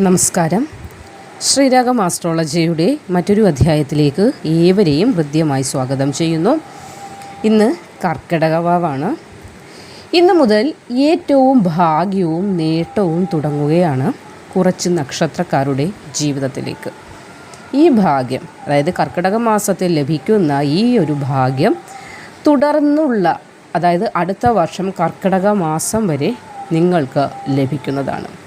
നമസ്കാരം. ശ്രീരാഗം ആസ്ട്രോളജിയുടെ മറ്റൊരു അധ്യായത്തിലേക്ക് ഏവരെയും ഹൃദ്യമായി സ്വാഗതം ചെയ്യുന്നു. ഇന്ന് കർക്കിടകവാവാണ് ഇന്ന് മുതൽ ഏറ്റവും ഭാഗ്യവും നേട്ടവും തുടങ്ങുകയാണ് കുറച്ച് നക്ഷത്രക്കാരുടെ ജീവിതത്തിലേക്ക്. ഈ ഭാഗ്യം അതായത് കർക്കിടക മാസത്തിൽ ലഭിക്കുന്ന ഈ ഒരു ഭാഗ്യം തുടർന്നുള്ള അതായത് അടുത്ത വർഷം കർക്കിടക മാസം വരെ നിങ്ങൾക്ക് ലഭിക്കുന്നതാണ്.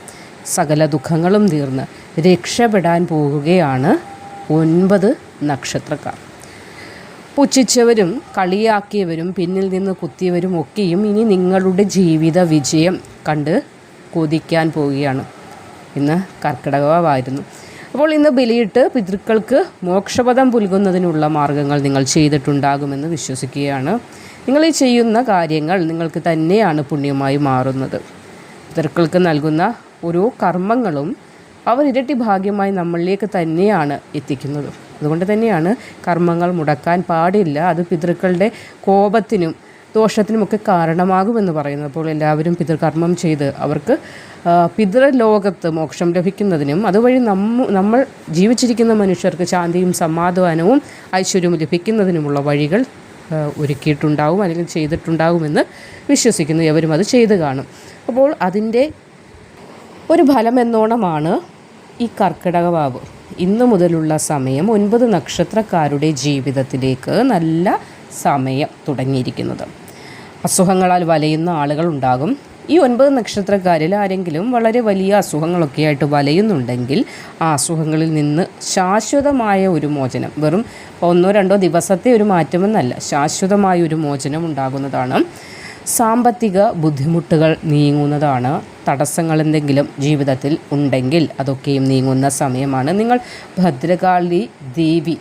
സകല ദുഃഖങ്ങളും തീർന്ന് രക്ഷപ്പെടാൻ പോവുകയാണ് ഒൻപത് നക്ഷത്രക്കാർ. പുച്ഛിച്ചവരും കളിയാക്കിയവരും പിന്നിൽ നിന്ന് കുത്തിയവരും ഒക്കെയും ഇനി നിങ്ങളുടെ ജീവിത വിജയം കണ്ട് കൊതിക്കാൻ പോവുകയാണ്. ഇന്ന് കർക്കിടകമായിരുന്നു. അപ്പോൾ ഇന്ന് ബലിയിട്ട് പിതൃക്കൾക്ക് മോക്ഷപദം പുൽകുന്നതിനുള്ള മാർഗങ്ങൾ നിങ്ങൾ ചെയ്തിട്ടുണ്ടാകുമെന്ന് വിശ്വസിക്കുകയാണ്. നിങ്ങൾ ഈ ചെയ്യുന്ന കാര്യങ്ങൾ നിങ്ങൾക്ക് തന്നെയാണ് പുണ്യമായി മാറുന്നത്. പിതൃക്കൾക്ക് നൽകുന്ന ഓരോ കർമ്മങ്ങളും അവർ ഇരട്ടി ഭാഗ്യമായി നമ്മളിലേക്ക് തന്നെയാണ് എത്തിക്കുന്നത്. അതുകൊണ്ട് തന്നെയാണ് കർമ്മങ്ങൾ മുടക്കാൻ പാടില്ല. അത് പിതൃക്കളുടെ കോപത്തിനും ദോഷത്തിനുമൊക്കെ കാരണമാകുമെന്ന് പറയുന്നത്. അപ്പോൾ എല്ലാവരും പിതൃകർമ്മം ചെയ്ത് അവർക്ക് പിതൃലോകത്ത് മോക്ഷം ലഭിക്കുന്നതിനും അതുവഴി നമ്മ നമ്മൾ ജീവിച്ചിരിക്കുന്ന മനുഷ്യർക്ക് ശാന്തിയും സമാധാനവും ഐശ്വര്യവും ലഭിക്കുന്നതിനുമുള്ള വഴികൾ ഒരുക്കിയിട്ടുണ്ടാവും അല്ലെങ്കിൽ ചെയ്തിട്ടുണ്ടാകുമെന്ന് വിശ്വസിക്കുന്നു. എവരും അത് ചെയ്ത് കാണും. അപ്പോൾ അതിന്റെ ഒരു ഫലം എന്നോണമാണ് ഈ കർക്കിടകവാവ് ഇന്ന് മുതലുള്ള സമയം ഒൻപത് നക്ഷത്രക്കാരുടെ ജീവിതത്തിലേക്ക് നല്ല സമയം തുടങ്ങിയിരിക്കുന്നത്. അസുഖങ്ങളാൽ വലയുന്ന ആളുകൾ ഉണ്ടാകും. ഈ ഒൻപത് നക്ഷത്രക്കാരിൽ ആരെങ്കിലും വളരെ വലിയ അസുഖങ്ങളൊക്കെ ആയിട്ട് വലയുന്നുണ്ടെങ്കിൽ ആ അസുഖങ്ങളിൽ നിന്ന് ശാശ്വതമായ ഒരു മോചനം വെറും ഒന്നോ രണ്ടോ ദിവസത്തെ ഒരു മാറ്റമെന്നല്ല ശാശ്വതമായ ഒരു മോചനം ഉണ്ടാകുന്നതാണ്. സാമ്പത്തിക ബുദ്ധിമുട്ടുകൾ നീങ്ങുന്നതാണ്. തടസ്സങ്ങൾ എന്തെങ്കിലും ജീവിതത്തിൽ ഉണ്ടെങ്കിൽ അതൊക്കെയും നീങ്ങുന്ന സമയമാണ്. നിങ്ങൾ ഭദ്രകാളി ദേവി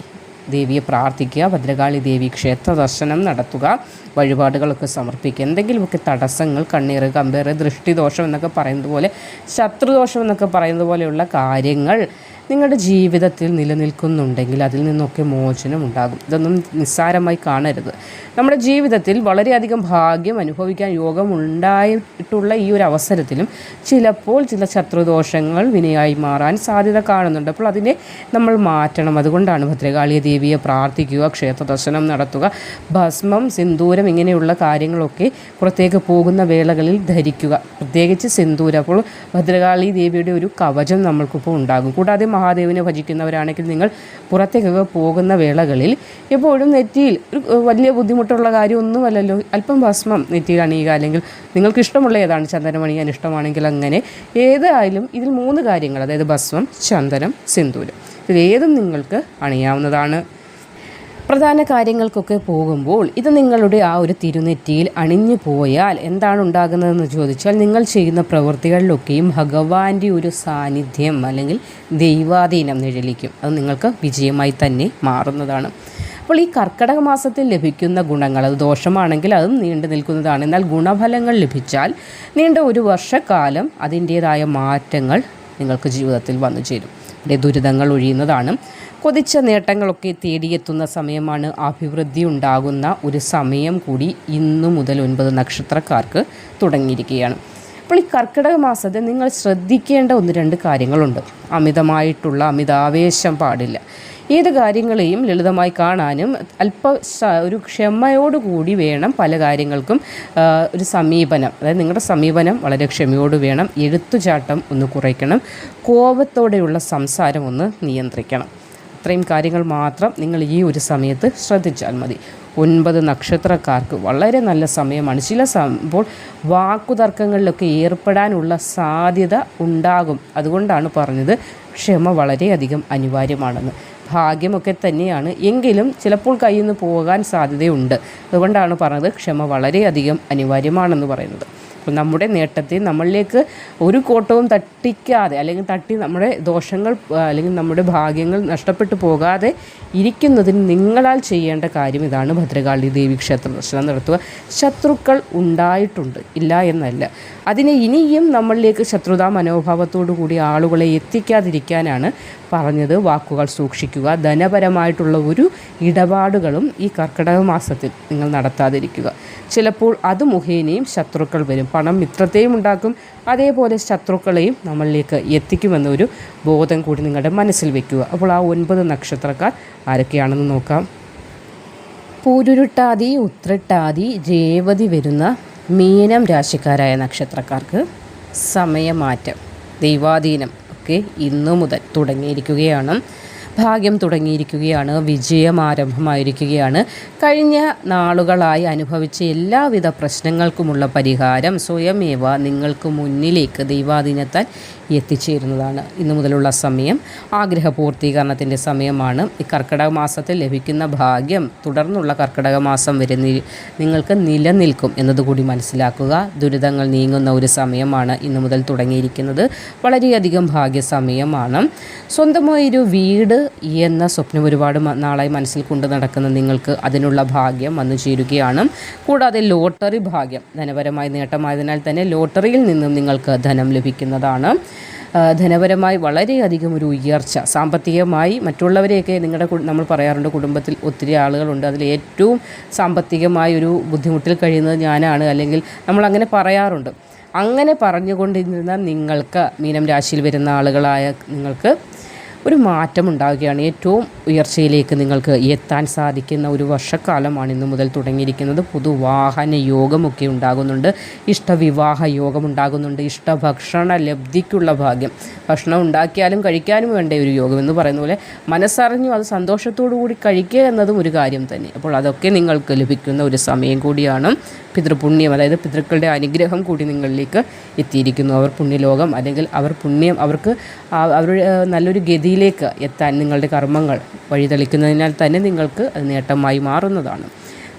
ദേവിയെ പ്രാർത്ഥിക്കുക. ഭദ്രകാളി ദേവി ക്ഷേത്ര ദർശനം നടത്തുക. വഴിപാടുകളൊക്കെ സമർപ്പിക്കുക. എന്തെങ്കിലുമൊക്കെ തടസ്സങ്ങൾ കണ്ണീർ കമ്പേറ് ദൃഷ്ടിദോഷം എന്നൊക്കെ പറയുന്നത് പോലെ ശത്രുദോഷം എന്നൊക്കെ പറയുന്നത് പോലെയുള്ള കാര്യങ്ങൾ നിങ്ങളുടെ ജീവിതത്തിൽ നിലനിൽക്കുന്നുണ്ടെങ്കിൽ അതിൽ നിന്നൊക്കെ മോചനം ഉണ്ടാകും. ഇതൊന്നും നിസ്സാരമായി കാണരുത്. നമ്മുടെ ജീവിതത്തിൽ വളരെയധികം ഭാഗ്യം അനുഭവിക്കാൻ യോഗം ഉണ്ടായിട്ടുള്ള ഈ ഒരു അവസരത്തിലും ചിലപ്പോൾ ചില ശത്രുദോഷങ്ങൾ വിനയായി മാറാൻ സാധ്യത കാണുന്നുണ്ട്. അപ്പോൾ അതിനെ നമ്മൾ മാറ്റണം. അതുകൊണ്ടാണ് ഭദ്രകാളിയ ദേവിയെ പ്രാർത്ഥിക്കുക ക്ഷേത്ര ദർശനം നടത്തുക ഭസ്മം സിന്ദൂരം ഇങ്ങനെയുള്ള കാര്യങ്ങളൊക്കെ പുറത്തേക്ക് പോകുന്ന വേളകളിൽ ധരിക്കുക. പ്രത്യേകിച്ച് സിന്ദൂരം. അപ്പോൾ ഭദ്രകാളി ദേവിയുടെ ഒരു കവചം നമ്മൾക്കിപ്പോൾ ഉണ്ടാകും. കൂടാതെ മഹാദേവനെ ഭജിക്കുന്നവരാണെങ്കിൽ നിങ്ങൾ പുറത്തേക്കൊക്കെ പോകുന്ന വേളകളിൽ എപ്പോഴും നെറ്റിയിൽ ഒരു വലിയ ബുദ്ധിമുട്ടുള്ള കാര്യമൊന്നുമല്ലല്ലോ. അല്പം ഭസ്മം നെറ്റിയിൽ അണിയുക അല്ലെങ്കിൽ നിങ്ങൾക്ക് ഇഷ്ടമുള്ള ഏതാണ് ചന്ദനം അണിയാൻ ഇഷ്ടമാണെങ്കിൽ അങ്ങനെ ഏതായാലും ഇതിൽ മൂന്ന് കാര്യങ്ങൾ അതായത് ഭസ്മം ചന്ദനം സിന്ദൂരം. ഇതിലേതും നിങ്ങൾക്ക് അണിയാവുന്നതാണ്. പ്രധാന കാര്യങ്ങൾക്കൊക്കെ പോകുമ്പോൾ ഇത് നിങ്ങളുടെ ആ ഒരു തിരുനെറ്റിയിൽ അണിഞ്ഞു പോയാൽ എന്താണ് ഉണ്ടാകുന്നതെന്ന് ചോദിച്ചാൽ നിങ്ങൾ ചെയ്യുന്ന പ്രവൃത്തികളിലൊക്കെയും ഭഗവാന്റെ ഒരു സാന്നിധ്യം അല്ലെങ്കിൽ ദൈവാധീനം നിഴലിക്കും. അത് നിങ്ങൾക്ക് വിജയമായി തന്നെ മാറുന്നതാണ്. അപ്പോൾ ഈ കർക്കടക മാസത്തിൽ ലഭിക്കുന്ന ഗുണങ്ങൾ അത് ദോഷമാണെങ്കിൽ അതും നീണ്ടു നിൽക്കുന്നതാണ്. എന്നാൽ ഗുണഫലങ്ങൾ ലഭിച്ചാൽ നീണ്ട ഒരു വർഷക്കാലം അതിന്റേതായ മാറ്റങ്ങൾ നിങ്ങൾക്ക് ജീവിതത്തിൽ വന്നു ചേരും. ദുരിതങ്ങൾ ഒഴിയുന്നതാണ്. കൊതിച്ച നേട്ടങ്ങളൊക്കെ തേടിയെത്തുന്ന സമയമാണ് അഭിവൃദ്ധി ഉണ്ടാകുന്ന ഒരു സമയം കൂടി ഇന്നു മുതൽ ഒൻപത് നക്ഷത്രക്കാർക്ക് തുടങ്ങിയിരിക്കുകയാണ്. അപ്പോൾ ഈ കർക്കിടക മാസത്തിൽ നിങ്ങൾ ശ്രദ്ധിക്കേണ്ട ഒന്ന് രണ്ട് കാര്യങ്ങളുണ്ട്. അമിതമായിട്ടുള്ള അമിതാവേശം പാടില്ല. ഏത് കാര്യങ്ങളെയും ലളിതമായി കാണാനും അല്പ ഒരു ക്ഷമയോടുകൂടി വേണം പല കാര്യങ്ങൾക്കും ഒരു സമീപനം. അതായത് നിങ്ങളുടെ സമീപനം വളരെ ക്ഷമയോട് വേണം. എഴുത്തുചാട്ടം ഒന്ന് കുറയ്ക്കണം. കോപത്തോടെയുള്ള സംസാരം ഒന്ന് നിയന്ത്രിക്കണം. ഇത്രയും കാര്യങ്ങൾ മാത്രം നിങ്ങൾ ഈ ഒരു സമയത്ത് ശ്രദ്ധിച്ചാൽ മതി. ഒൻപത് നക്ഷത്രക്കാർക്ക് വളരെ നല്ല സമയമാണ്. ചില സംഭവം വാക്കുതർക്കങ്ങളിലൊക്കെ ഏർപ്പെടാനുള്ള സാധ്യത ഉണ്ടാകും. അതുകൊണ്ടാണ് പറഞ്ഞത് ക്ഷമ വളരെയധികം അനിവാര്യമാണെന്ന്. ഭാഗ്യമൊക്കെ തന്നെയാണ്. എങ്കിലും ചിലപ്പോൾ കയ്യിൽ നിന്ന് പോകാൻ സാധ്യതയുണ്ട്. അതുകൊണ്ടാണ് പറഞ്ഞത് ക്ഷമ വളരെയധികം അനിവാര്യമാണെന്ന് പറയുന്നത്. അപ്പോൾ നമ്മുടെ നേട്ടത്തെ നമ്മളിലേക്ക് ഒരു കോട്ടവും തട്ടിക്കാതെ അല്ലെങ്കിൽ തട്ടി നമ്മുടെ ദോഷങ്ങൾ അല്ലെങ്കിൽ നമ്മുടെ ഭാഗ്യങ്ങൾ നഷ്ടപ്പെട്ടു പോകാതെ ഇരിക്കുന്നതിന് നിങ്ങളാൽ ചെയ്യേണ്ട കാര്യം ഇതാണ് ഭദ്രകാളി ദേവി ക്ഷേത്ര ദർശനം നടത്തുക. ശത്രുക്കൾ ഉണ്ടായിട്ടുണ്ട് ഇല്ല എന്നല്ല. അതിനെ ഇനിയും നമ്മളിലേക്ക് ശത്രുതാ മനോഭാവത്തോടു കൂടി ആളുകളെ എത്തിക്കാതിരിക്കാനാണ് പറഞ്ഞത് വാക്കുകൾ സൂക്ഷിക്കുക. ധനപരമായിട്ടുള്ള ഒരു ഇടപാടുകളും ഈ കർക്കിടക മാസത്തിൽ നിങ്ങൾ നടത്താതിരിക്കുക. ചിലപ്പോൾ അത് മുഖേനയും ശത്രുക്കൾ വരും. പണം മിത്രത്തെയും ഉണ്ടാക്കും. അതേപോലെ ശത്രുക്കളെയും നമ്മളിലേക്ക് എത്തിക്കുമെന്നൊരു ബോധം കൂടി നിങ്ങളുടെ മനസ്സിൽ വെക്കുക. അപ്പോൾ ആ ഒൻപത് നക്ഷത്രക്കാർ ആരൊക്കെയാണെന്ന് നോക്കാം. പൂരുരുട്ടാതി ഉത്രട്ടാതി രേവതി വരുന്ന മീനം രാശിക്കാരായ നക്ഷത്രക്കാർക്ക് സമയമാറ്റം ദൈവാധീനം ഒക്കെ ഇന്നു മുതൽ തുടങ്ങിയിരിക്കുകയാണ്. ഭാഗ്യം തുടങ്ങിയിരിക്കുകയാണ് വിജയം ആരംഭമായിരിക്കുകയാണ്. കഴിഞ്ഞ നാളുകളായി അനുഭവിച്ച എല്ലാവിധ പ്രശ്നങ്ങൾക്കുമുള്ള പരിഹാരം സ്വയമേവ നിങ്ങൾക്ക് മുന്നിലേക്ക് ദൈവാധീനത്താൽ എത്തിച്ചേരുന്നതാണ്. ഇന്നു മുതലുള്ള സമയം ആഗ്രഹ പൂർത്തീകരണത്തിന്റെ സമയമാണ്. ഈ കർക്കിടക മാസത്തിൽ ലഭിക്കുന്ന ഭാഗ്യം തുടർന്നുള്ള കർക്കിടക മാസം വരെ നിങ്ങൾക്ക് നിലനിൽക്കും എന്നതുകൂടി മനസ്സിലാക്കുക. ദുരിതങ്ങൾ നീങ്ങുന്ന ഒരു സമയമാണ് ഇന്നു മുതൽ തുടങ്ങിയിരിക്കുന്നത്. വളരെയധികം ഭാഗ്യസമയമാണ്. സ്വന്തമായൊരു വീട് എന്ന സ്വപ്നം ഒരുപാട് നാളായി മനസ്സിൽ കൊണ്ട് നടക്കുന്ന നിങ്ങൾക്ക് അതിനുള്ള ഭാഗ്യം വന്നു ചേരുകയാണ്. കൂടാതെ ലോട്ടറി ഭാഗ്യം ധനപരമായി നേട്ടമായതിനാൽ തന്നെ ലോട്ടറിയിൽ നിന്നും നിങ്ങൾക്ക് ധനം ലഭിക്കുന്നതാണ്. ധനപരമായി വളരെയധികം ഒരു ഉയർച്ച. സാമ്പത്തികമായി മറ്റുള്ളവരെയൊക്കെ നിങ്ങളുടെ നമ്മൾ പറയാറുണ്ട് കുടുംബത്തിൽ ഒത്തിരി ആളുകളുണ്ട്. അതിൽ ഏറ്റവും സാമ്പത്തികമായ ഒരു ബുദ്ധിമുട്ടിൽ കഴിയുന്നത് ഞാനാണ്. അല്ലെങ്കിൽ നമ്മളങ്ങനെ പറയാറുണ്ട്. അങ്ങനെ പറഞ്ഞുകൊണ്ടിരുന്ന നിങ്ങൾക്ക് മീനം രാശിയിൽ വരുന്ന ആളുകളായ നിങ്ങൾക്ക് ഒരു മാറ്റം ഉണ്ടാവുകയാണ്. ഏറ്റവും ഉയർച്ചയിലേക്ക് നിങ്ങൾക്ക് എത്താൻ സാധിക്കുന്ന ഒരു വർഷക്കാലമാണ് ഇന്നു മുതൽ തുടങ്ങിയിരിക്കുന്നത്. പുതുവാഹന യോഗമൊക്കെ ഉണ്ടാകുന്നുണ്ട്. ഇഷ്ടവിവാഹ യോഗം ഉണ്ടാകുന്നുണ്ട്. ഇഷ്ടഭക്ഷണ ലബ്ധിക്കുള്ള ഭാഗ്യം. ഭക്ഷണം ഉണ്ടാക്കിയാലും കഴിക്കാനും വേണ്ട ഒരു യോഗം എന്ന് പറയുന്ന പോലെ മനസ്സറിഞ്ഞു അത് സന്തോഷത്തോടു കൂടി കഴിക്കുക എന്നതും ഒരു കാര്യം തന്നെ. അപ്പോൾ അതൊക്കെ നിങ്ങൾക്ക് ലഭിക്കുന്ന ഒരു സമയം കൂടിയാണ് പിതൃപുണ്യം. അതായത് പിതൃക്കളുടെ അനുഗ്രഹം കൂടി നിങ്ങളിലേക്ക് എത്തിയിരിക്കുന്നു. അവർ പുണ്യലോകം അല്ലെങ്കിൽ അവർ പുണ്യം അവർക്ക് അവരുടെ നല്ലൊരു ഗതിയിലേക്ക് എത്താൻ നിങ്ങളുടെ കർമ്മങ്ങൾ വഴിതെളിക്കുന്നതിനാൽ തന്നെ നിങ്ങൾക്ക് അത് നേട്ടമായി മാറുന്നതാണ്.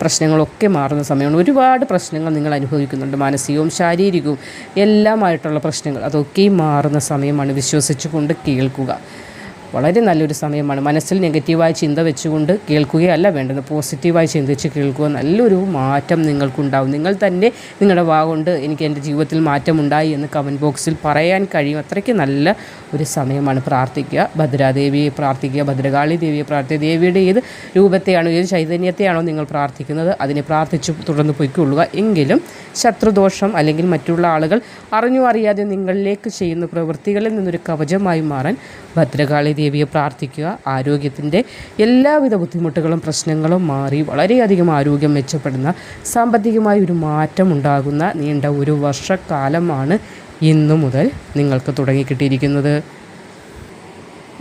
പ്രശ്നങ്ങളൊക്കെ മാറുന്ന സമയമാണ്. ഒരുപാട് പ്രശ്നങ്ങൾ നിങ്ങൾ അനുഭവിക്കുന്നുണ്ട്. മാനസികവും ശാരീരികവും എല്ലാമായിട്ടുള്ള പ്രശ്നങ്ങൾ അതൊക്കെയും മാറുന്ന സമയമാണ്. വിശ്വസിച്ചുകൊണ്ട് കേൾക്കുക. വളരെ നല്ലൊരു സമയമാണ്. മനസ്സിൽ നെഗറ്റീവായ ചിന്ത വെച്ചുകൊണ്ട് കേൾക്കുകയല്ല വേണ്ടത്. പോസിറ്റീവായി ചിന്തിച്ച് കേൾക്കുക നല്ലൊരു മാറ്റം നിങ്ങൾക്കുണ്ടാവും. നിങ്ങൾ തന്നെ നിങ്ങളുടെ വാ കൊണ്ട് എനിക്ക് എന്റെ ജീവിതത്തിൽ മാറ്റമുണ്ടായി എന്ന് കമന്റ് ബോക്സിൽ പറയാൻ കഴിയും. അത്രയ്ക്ക് നല്ല ഒരു സമയമാണ്. പ്രാർത്ഥിക്കുക. ഭദ്രാദേവിയെ പ്രാർത്ഥിക്കുക. ഭദ്രകാളി ദേവിയെ പ്രാർത്ഥിക്കുക. ദേവിയുടെ ഏത് രൂപത്തെയാണോ ഏത് ചൈതന്യത്തെയാണോ നിങ്ങൾ പ്രാർത്ഥിക്കുന്നത് അതിനെ പ്രാർത്ഥിച്ചു തുടർന്ന് പൊയ്ക്കൊള്ളുക. എങ്കിലും ശത്രുദോഷം അല്ലെങ്കിൽ മറ്റുള്ള ആളുകൾ അറിഞ്ഞു അറിയാതെ നിങ്ങളിലേക്ക് ചെയ്യുന്ന പ്രവൃത്തികളിൽ നിന്നൊരു കവചമായി മാറാൻ ഭദ്രകാളി ദേവിയെ പ്രാർത്ഥിക്കുക. ആരോഗ്യത്തിന്റെ എല്ലാവിധ ബുദ്ധിമുട്ടുകളും പ്രശ്നങ്ങളും മാറി വളരെയധികം ആരോഗ്യം മെച്ചപ്പെടുന്ന സാമ്പത്തികമായി ഒരു മാറ്റം ഉണ്ടാകുന്ന നീണ്ട ഒരു വർഷക്കാലമാണ് ഇന്നു മുതൽ നിങ്ങൾക്ക് തുടങ്ങിക്കിട്ടിയിരിക്കുന്നത്.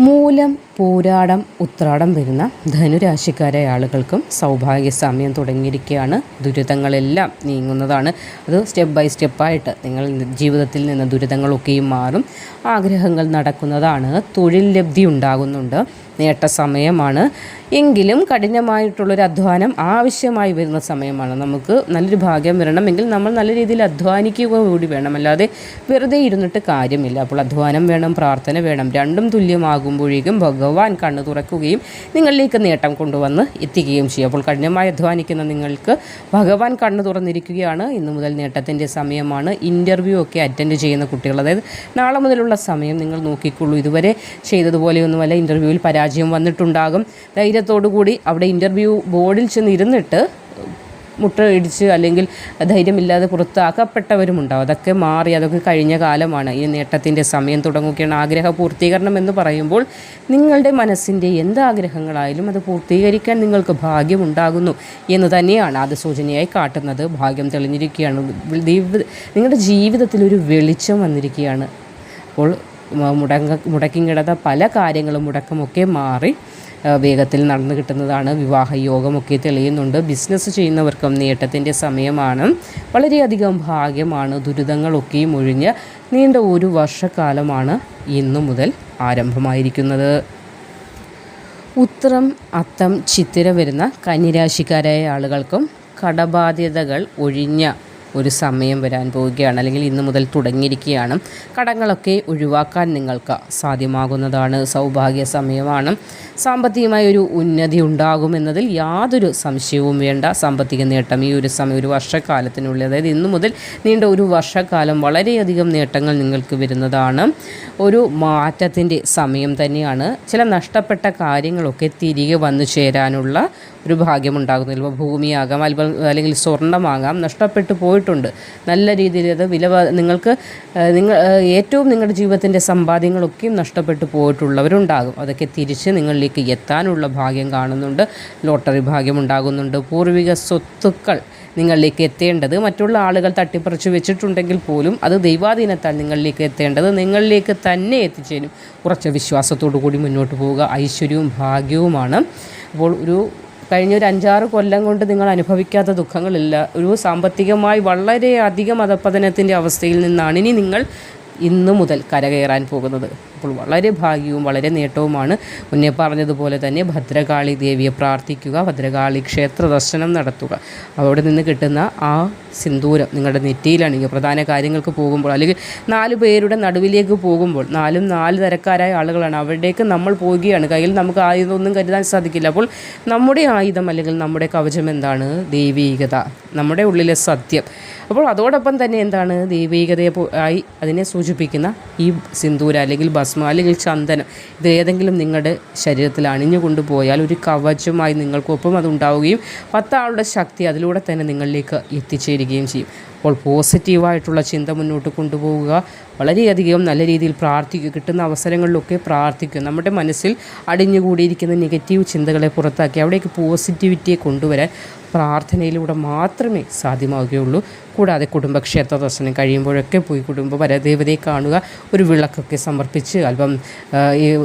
മൂലം പൂരാടം ഉത്രാടം വരുന്ന ധനുരാശിക്കാരായ ആളുകൾക്കും സൗഭാഗ്യ സമയം തുടങ്ങിയിരിക്കുകയാണ് ദുരിതങ്ങളെല്ലാം നീങ്ങുന്നതാണ്. അത് സ്റ്റെപ്പ് ബൈ സ്റ്റെപ്പായിട്ട് നിങ്ങൾ ജീവിതത്തിൽ നിന്ന് ദുരിതങ്ങളൊക്കെയും മാറും. ആഗ്രഹങ്ങൾ നടക്കുന്നതാണ്. തൊഴിൽ ലബ്ധി ഉണ്ടാകുന്നുണ്ട്. നേട്ട സമയമാണ്. എങ്കിലും കഠിനമായിട്ടുള്ളൊരു അധ്വാനം ആവശ്യമായി വരുന്ന സമയമാണ്. നമുക്ക് നല്ലൊരു ഭാഗ്യം വരണമെങ്കിൽ നമ്മൾ നല്ല രീതിയിൽ അധ്വാനിക്കുക കൂടി വേണം. അല്ലാതെ വെറുതെ ഇരുന്നിട്ട് കാര്യമില്ല. അപ്പോൾ അധ്വാനം വേണം പ്രാർത്ഥന വേണം. രണ്ടും തുല്യമാകുമ്പോഴേക്കും ഭഗവാൻ കണ്ണു തുറക്കുകയും നിങ്ങളിലേക്ക് നേട്ടം കൊണ്ടുവന്ന് എത്തിക്കുകയും ചെയ്യും. അപ്പോൾ കഠിനമായി അധ്വാനിക്കുന്ന നിങ്ങൾക്ക് ഭഗവാൻ കണ്ണു തുറന്നിരിക്കുകയാണ്. ഇന്നു മുതൽ നേട്ടത്തിന്റെ സമയമാണ്. ഇന്റർവ്യൂ ഒക്കെ അറ്റൻഡ് ചെയ്യുന്ന കുട്ടികൾ അതായത് നാളെ മുതലുള്ള സമയം നിങ്ങൾ നോക്കിക്കൊള്ളൂ. ഇതുവരെ ചെയ്തതുപോലെയൊന്നുമല്ല. ഇന്റർവ്യൂവിൽ പരാജയം വന്നിട്ടുണ്ടാകും. ധൈര്യത്തോടു കൂടി അവിടെ ഇന്റർവ്യൂ ബോർഡിൽ ചെന്ന് ഇരുന്നിട്ട് മുട്ട ഇടിച്ച് അല്ലെങ്കിൽ ധൈര്യമില്ലാതെ പുറത്താക്കപ്പെട്ടവരും പുറത്താക്കപ്പെട്ടവരുമുണ്ടാവും അതൊക്കെ മാറി അതൊക്കെ കഴിഞ്ഞ കാലമാണ്. ഈ നേട്ടത്തിന്റെ സമയം തുടങ്ങുകയാണ്. ആഗ്രഹ പൂർത്തീകരണം എന്ന് പറയുമ്പോൾ നിങ്ങളുടെ മനസ്സിന്റെ എന്ത് ആഗ്രഹങ്ങളായാലും അത് പൂർത്തീകരിക്കാൻ നിങ്ങൾക്ക് ഭാഗ്യമുണ്ടാകുന്നു എന്ന് തന്നെയാണ് അത് സൂചനയായി കാട്ടുന്നത്. ഭാഗ്യം തെളിഞ്ഞിരിക്കുകയാണ്. നിങ്ങളുടെ ജീവിതത്തിൽ ഒരു വെളിച്ചം വന്നിരിക്കുകയാണ്. അപ്പോൾ മുടങ്ങ മുടക്കിങ്ങിടത പല കാര്യങ്ങളും മുടക്കമൊക്കെ മാറി വേഗത്തിൽ നടന്നു കിട്ടുന്നതാണ്. വിവാഹയോഗമൊക്കെ തെളിയുന്നുണ്ട്. ബിസിനസ് ചെയ്യുന്നവർക്കും നേട്ടത്തിന്റെ സമയമാണ്. വളരെയധികം ഭാഗ്യമാണ്. ദുരിതങ്ങളൊക്കെയും ഒഴിഞ്ഞ് നീണ്ട ഒരു വർഷക്കാലമാണ് ഇന്നു മുതൽ ആരംഭമായിരിക്കുന്നത്. ഉത്തരം അത്തം ചിത്തിര വരുന്ന കന്നിരാശിക്കാരായ ആളുകൾക്കും കടബാധ്യതകൾ ഒഴിഞ്ഞ ഒരു സമയം വരാൻ പോവുകയാണ്. അല്ലെങ്കിൽ ഇന്ന് മുതൽ തുടങ്ങിയിരിക്കുകയാണ്. കടങ്ങളൊക്കെ ഒഴിവാക്കാൻ നിങ്ങൾക്ക് സാധ്യമാകുന്നതാണ്. സൗഭാഗ്യ സമയമാണ്. സാമ്പത്തികമായ ഒരു ഉന്നതി ഉണ്ടാകുമെന്നതിൽ യാതൊരു സംശയവും വേണ്ട. സാമ്പത്തിക നേട്ടം ഈ ഒരു സമയം ഒരു വർഷക്കാലത്തിനുള്ളിൽ അതായത് ഇന്നു മുതൽ നീണ്ട ഒരു വർഷക്കാലം വളരെയധികം നേട്ടങ്ങൾ നിങ്ങൾക്ക് വരുന്നതാണ്. ഒരു മാറ്റത്തിന്റെ സമയം തന്നെയാണ്. ചില നഷ്ടപ്പെട്ട കാര്യങ്ങളൊക്കെ തിരികെ വന്നു ചേരാനുള്ള ഒരു ഭാഗ്യമുണ്ടാകുന്നു. ചിലപ്പോൾ ഭൂമിയാകാം അല്ലെങ്കിൽ സ്വർണമാകാം നഷ്ടപ്പെട്ടു പോയിട്ടുണ്ട്. നല്ല രീതിയിൽ അത് വില നിങ്ങൾക്ക് നിങ്ങൾ ഏറ്റവും നിങ്ങളുടെ ജീവിതത്തിന്റെ സമ്പാദ്യങ്ങളൊക്കെയും നഷ്ടപ്പെട്ടു പോയിട്ടുള്ളവരുണ്ടാകും. അതൊക്കെ തിരിച്ച് നിങ്ങളിലേക്ക് എത്താനുള്ള ഭാഗ്യം കാണുന്നുണ്ട്. ലോട്ടറി ഭാഗ്യം ഉണ്ടാകുന്നുണ്ട് പൂർവിക സ്വത്തുക്കൾ നിങ്ങളിലേക്ക് എത്തേണ്ടത് മറ്റുള്ള ആളുകൾ തട്ടിപ്പറിച്ചു വെച്ചിട്ടുണ്ടെങ്കിൽ പോലും അത് ദൈവാധീനത്താൽ നിങ്ങളിലേക്ക് എത്തേണ്ടത് നിങ്ങളിലേക്ക് തന്നെ എത്തിച്ചേരും. കുറച്ച് വിശ്വാസത്തോടു കൂടി മുന്നോട്ട് പോവുക. ഐശ്വര്യവും ഭാഗ്യവുമാണ്. അപ്പോൾ ഒരു കഴിഞ്ഞ ഒരു അഞ്ചാറ് കൊല്ലം കൊണ്ട് നിങ്ങൾ അനുഭവിക്കാത്ത ദുഃഖങ്ങളില്ല. ഒരു സാമ്പത്തികമായി വളരെയധികം അധപ്പതനത്തിന്റെ അവസ്ഥയിൽ നിന്നാണ്. ഇനി നിങ്ങൾ ഇന്നു മുതൽ കരകയറാൻ പോകുന്നത്. അപ്പോൾ വളരെ ഭാഗ്യവും വളരെ നേട്ടവുമാണ്. മുന്നേ പറഞ്ഞതുപോലെ തന്നെ ഭദ്രകാളി ദേവിയെ പ്രാർത്ഥിക്കുക ഭദ്രകാളി ക്ഷേത്ര ദർശനം നടത്തുക. അവിടെ നിന്ന് കിട്ടുന്ന ആ സിന്ദൂരം നിങ്ങളുടെ നെറ്റിയിലാണെങ്കിൽ പ്രധാന കാര്യങ്ങൾക്ക് പോകുമ്പോൾ അല്ലെങ്കിൽ നാല് പേരുടെ നടുവിലേക്ക് പോകുമ്പോൾ നാലും നാല് തരക്കാരായ ആളുകളാണ്. അവിടേക്ക് നമ്മൾ പോവുകയാണ്. കയ്യിൽ നമുക്ക് ആയുധമൊന്നും കരുതാൻ സാധിക്കില്ല. അപ്പോൾ നമ്മുടെ ആയുധം അല്ലെങ്കിൽ നമ്മുടെ കവചം എന്താണ്? ദൈവീകത. നമ്മുടെ ഉള്ളിലെ സത്യം. അപ്പോൾ അതോടൊപ്പം തന്നെ എന്താണ്? ദൈവീകതയെ ആയി അതിനെ സൂചിപ്പിക്കുന്ന ഈ സിന്ദൂര അല്ലെങ്കിൽ ഭസ്മ അല്ലെങ്കിൽ ചന്ദനം ഇത് ഏതെങ്കിലും നിങ്ങളുടെ ശരീരത്തിൽ അണിഞ്ഞു കൊണ്ടുപോയാൽ ഒരു കവചമായി നിങ്ങൾക്കൊപ്പം അതുണ്ടാവുകയും പത്താളുടെ ശക്തി അതിലൂടെ തന്നെ നിങ്ങളിലേക്ക് എത്തിച്ചേരുകയും ചെയ്യും. അപ്പോൾ പോസിറ്റീവായിട്ടുള്ള ചിന്ത മുന്നോട്ട് കൊണ്ടുപോവുക. വളരെയധികം നല്ല രീതിയിൽ പ്രാർത്ഥിക്കും കിട്ടുന്ന അവസരങ്ങളിലൊക്കെ പ്രാർത്ഥിക്കും നമ്മുടെ മനസ്സിൽ അടിഞ്ഞുകൂടിയിരിക്കുന്ന നെഗറ്റീവ് ചിന്തകളെ പുറത്താക്കി അവിടേക്ക് പോസിറ്റിവിറ്റിയെ കൊണ്ടുവരാൻ പ്രാർത്ഥനയിലൂടെ മാത്രമേ സാധ്യമാവുകയുള്ളൂ. കൂടാതെ കുടുംബക്ഷേത്ര ദർശനം കഴിയുമ്പോഴൊക്കെ പോയി കുടുംബ പരദേവതയെ കാണുക ഒരു വിളക്കൊക്കെ സമർപ്പിച്ച് അല്പം ഈ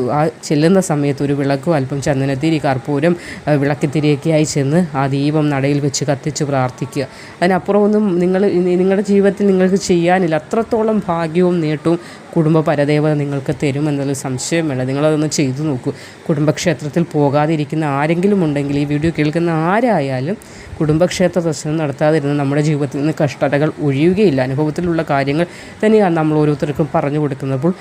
ചെല്ലുന്ന സമയത്ത് ഒരു വിളക്കും അല്പം ചന്ദനത്തിരി കർപ്പൂരം വിളക്കിത്തിരിയൊക്കെയായി ചെന്ന് ആ ദീപം നടയിൽ വെച്ച് കത്തിച്ച് പ്രാർത്ഥിക്കുക. അതിനപ്പുറമൊന്നും നിങ്ങൾ നിങ്ങളുടെ ജീവിതത്തിൽ നിങ്ങൾക്ക് ചെയ്യാനില്ല. അത്രത്തോളം ഭാഗ്യവും നേട്ടവും കുടുംബ പരദേവത നിങ്ങൾക്ക് തരുമെന്നുള്ള സംശയം വേണ്ട നിങ്ങളതൊന്ന് ചെയ്തു നോക്കൂ. കുടുംബക്ഷേത്രത്തിൽ പോകാതിരിക്കുന്ന ആരെങ്കിലും ഉണ്ടെങ്കിൽ ഈ വീഡിയോ കേൾക്കുന്ന ആരായാലും കുടുംബക്ഷേത്ര ദർശനം നടത്താതിരുന്ന് നമ്മുടെ ജീവിതത്തിൽ നിന്ന് കഷ്ടതകൾ ഒഴിയുകയില്ല. അനുഭവത്തിലുള്ള കാര്യങ്ങൾ തന്നെയാണ് നമ്മൾ ഓരോരുത്തർക്കും പറഞ്ഞു കൊടുക്കുന്നപ്പോൾ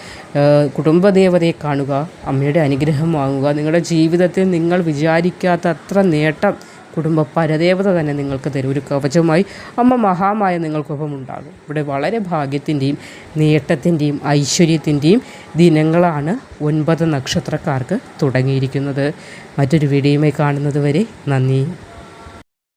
കുടുംബദേവതയെ കാണുക അമ്മയുടെ അനുഗ്രഹം വാങ്ങുക നിങ്ങളുടെ ജീവിതത്തിൽ നിങ്ങൾ വിചാരിക്കാത്ത അത്ര നേട്ടം കുടുംബ പരദേവത തന്നെ നിങ്ങൾക്ക് തരും. ഒരു കവചമായി അമ്മ മഹാമായ നിങ്ങൾക്കൊപ്പം ഉണ്ടാകും. ഇവിടെ വളരെ ഭാഗ്യത്തിന്റെയും നേട്ടത്തിന്റെയും ഐശ്വര്യത്തിന്റെയും ദിനങ്ങളാണ് ഒൻപത് നക്ഷത്രക്കാർക്ക് തുടങ്ങിയിരിക്കുന്നത്. മറ്റൊരു വീഡിയോയുമായി കാണുന്നത് വരെ നന്ദി.